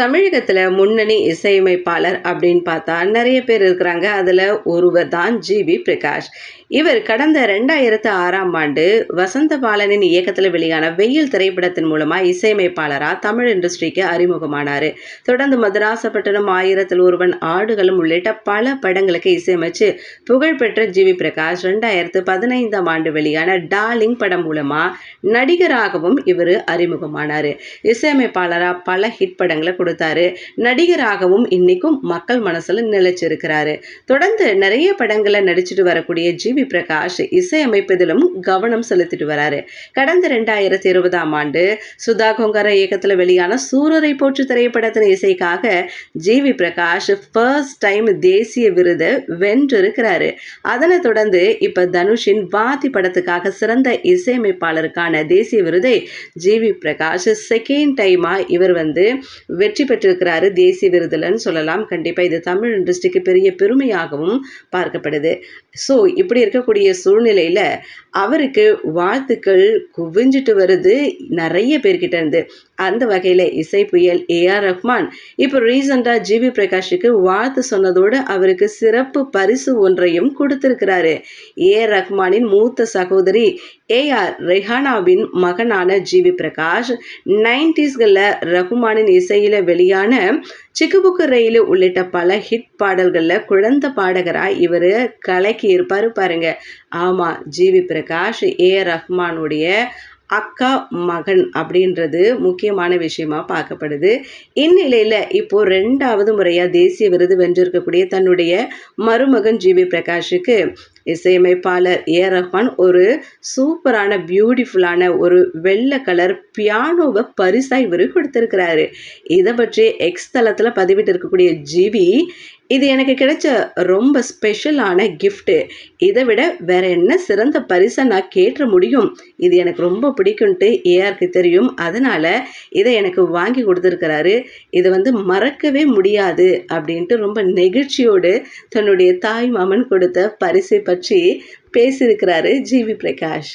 தமிழகத்தில் முன்னணி இசையமைப்பாளர் அப்படின்னு பார்த்தா நிறைய பேர் இருக்கிறாங்க. அதில் ஒருவர் தான் ஜிவி பிரகாஷ். இவர் கடந்த ரெண்டாயிரத்து ஆறாம் ஆண்டு வசந்த பாலனின் இயக்கத்தில் வெளியான வெயில் திரைப்படத்தின் மூலமாக இசையமைப்பாளராக தமிழ் இண்டஸ்ட்ரிக்கு அறிமுகமானார். தொடர்ந்து மதராசப்பட்டினம் ஆயிரத்தில் ஒருவன் ஆடுகளும் உள்ளிட்ட பல படங்களுக்கு இசையமைச்சு புகழ்பெற்ற ஜிவி பிரகாஷ் ரெண்டாயிரத்து பதினைந்தாம் ஆண்டு வெளியான டார்லிங் படம் மூலமாக நடிகராகவும் இவர் அறிமுகமானார். இசையமைப்பாளராக பல ஹிட் படங்களை கொடுத்தாரு. நடிகராகவும் இன்னைக்கும் மக்கள் மனசுல நிலைச்சிருக்கிறாரு. தொடர்ந்து நிறைய படங்களை நடிச்சுட்டு வரக்கூடிய ஜிவி பிரகாஷ் இசையமைப்பதிலும் கவனம் செலுத்திட்டு வராரு. கடந்த ரெண்டாயிரத்தி இருபதாம் ஆண்டு சுதா கொங்கர இயக்கத்தில் வெளியான சூரரை போற்று திரைப்படத்தின் இசைக்காக G V Prakash first time தேசிய விருதை வென்றிருக்கிறாரு. அதனை தொடர்ந்து இப்ப தனுஷின் வாதி படத்துக்காக சிறந்த இசையமைப்பாளருக்கான தேசிய விருதை ஜிவி பிரகாஷ் செகண்ட் டைமா இவர் வந்து வெற்றி பெற்றிருக்கிறாரு தேசிய விருதுலன்னு சொல்லலாம். கண்டிப்பாக இது தமிழ் இண்டஸ்ட்ரிக்கு பெரிய பெருமையாகவும் பார்க்கப்படுது. ஸோ இப்படி இருக்கக்கூடிய சூழ்நிலையில் அவருக்கு வாழ்த்துக்கள் குவிஞ்சிட்டு வருது நிறைய பேர்கிட்ட இருந்து. அந்த வகையில் இசை புயல் ஏஆர் ரஹ்மான் இப்போ ரீசெண்டாக ஜிவி பிரகாஷுக்கு வாழ்த்து சொன்னதோடு அவருக்கு சிறப்பு பரிசு ஒன்றையும் கொடுத்திருக்கிறாரு. ஏ ரஹ்மானின் மூத்த சகோதரி ஏஆர் ரெஹானாவின் மகனான ஜிவி பிரகாஷ் நைன்டிஸ்களில் ரஹ்மானின் இசையில் வெளியான சிக்குபுக்கு ரயில் உள்ளிட்ட பல ஹிட் பாடல்களில் குழந்த பாடகராக இவர் கலக்கி இருப்பார் பாருங்க. ஆமாம் ஜிவி பிரகாஷ் பிரகாஷ் ஏ. ரஹ்மானுடைய அக்கா மகன் அப்படின்றது முக்கியமான விஷயமா பார்க்கப்படுது. இந்நிலையில் இப்போது ரெண்டாவது முறையாக தேசிய விருது வென்றிருக்கக்கூடிய தன்னுடைய மருமகன் ஜிவி பிரகாஷுக்கு இசையமைப்பாளர் ஏ. ரஹ்மான் ஒரு சூப்பரான பியூட்டிஃபுல்லான ஒரு வெள்ளை கலர் பியானோவை பரிசாக இவர் கொடுத்துருக்கிறாரு. இதை பற்றி எக்ஸ் தளத்தில் பதிவிட்டு இருக்கக்கூடிய ஜிவி இது எனக்கு கிடைச்ச ரொம்ப ஸ்பெஷலான கிஃப்ட்டு இதை விட வேற என்ன சிறந்த பரிசை நான் கேட்ட முடியும்? இது எனக்கு ரொம்ப பிடிக்கும்ட்டு ஏஆருக்கு தெரியும். அதனால் இதை எனக்கு வாங்கி கொடுத்துருக்கிறாரு. இதை வந்து மறக்கவே முடியாது அப்படின்ட்டு ரொம்ப நெகிழ்ச்சியோடு தன்னுடைய தாய் மாமன் கொடுத்த பரிசை பற்றி பேசியிருக்கிறாரு ஜிவி பிரகாஷ்.